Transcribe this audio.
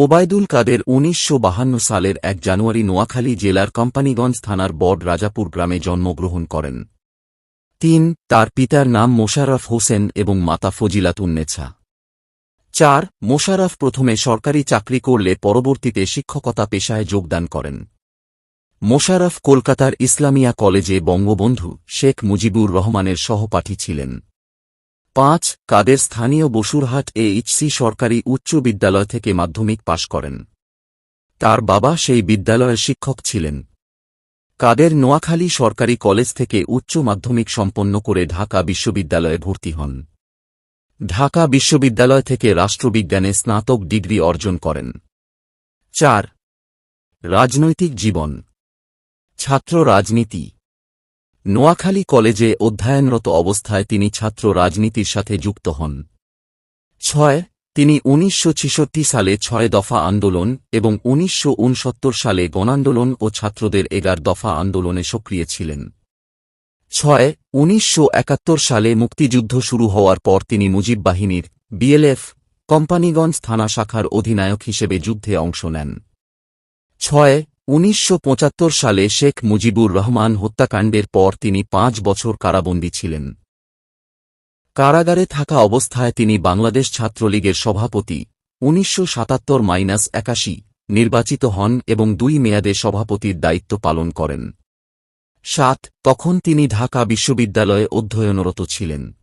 ওবায়দুল কাদের উনিশশো সালের এক জানুয়ারি নোয়াখালী জেলার কোম্পানিগঞ্জ থানার বড় রাজাপুর গ্রামে জন্মগ্রহণ করেন। তিন, তার পিতার নাম মোশাররফ হোসেন এবং মাতা ফজিলাতুন্নেছা। চার, মোশাররফ প্রথমে সরকারি চাকরি করলে পরবর্তীতে শিক্ষকতা পেশায় যোগদান করেন। মোশাররফ কলকাতার ইসলামিয়া কলেজে বঙ্গবন্ধু শেখ মুজিবুর রহমানের সহপাঠী ছিলেন। পাঁচ, কাদের স্থানীয় বসুরহাট এ এইচসি সরকারি উচ্চ বিদ্যালয় থেকে মাধ্যমিক পাশ করেন। তার বাবা সেই বিদ্যালয়ের শিক্ষক ছিলেন। কাদের নোয়াখালী সরকারি কলেজ থেকে উচ্চ মাধ্যমিক সম্পন্ন করে ঢাকা বিশ্ববিদ্যালয়ে ভর্তি হন। ঢাকা বিশ্ববিদ্যালয় থেকে রাষ্ট্রবিজ্ঞানে স্নাতক ডিগ্রি অর্জন করেন। চার, রাজনৈতিক জীবন। ছাত্র রাজনীতি। নোয়াখালী কলেজে অধ্যয়নরত অবস্থায় তিনি ছাত্র রাজনীতির সাথে যুক্ত হন। ছয়, তিনি উনিশশো ছেষট্টি সালে ছয় দফা আন্দোলন এবং উনিশশো উনসত্তর সালে গণান্দোলন ও ছাত্রদের এগার দফা আন্দোলনে সক্রিয় ছিলেন। ছয়, উনিশশো সালে মুক্তিযুদ্ধ শুরু হওয়ার পর তিনি মুজিব বাহিনীর বিএলএফ, কোম্পানিগঞ্জ থানা শাখার অধিনায়ক হিসেবে যুদ্ধে অংশ নেন। ছয় উনিশশো পঁচাত্তর সালে শেখ মুজিবুর রহমান হত্যাকাণ্ডের পর তিনি পাঁচ বছর কারাবন্দী ছিলেন। কারাগারে থাকা অবস্থায় তিনি বাংলাদেশ ছাত্রলীগের সভাপতি, উনিশশো সাতাত্তর মাইনাস একাশি, নির্বাচিত হন এবং দুই মেয়াদে সভাপতির দায়িত্ব পালন করেন। সাত, তখন তিনি ঢাকা বিশ্ববিদ্যালয়ে অধ্যয়নরত ছিলেন।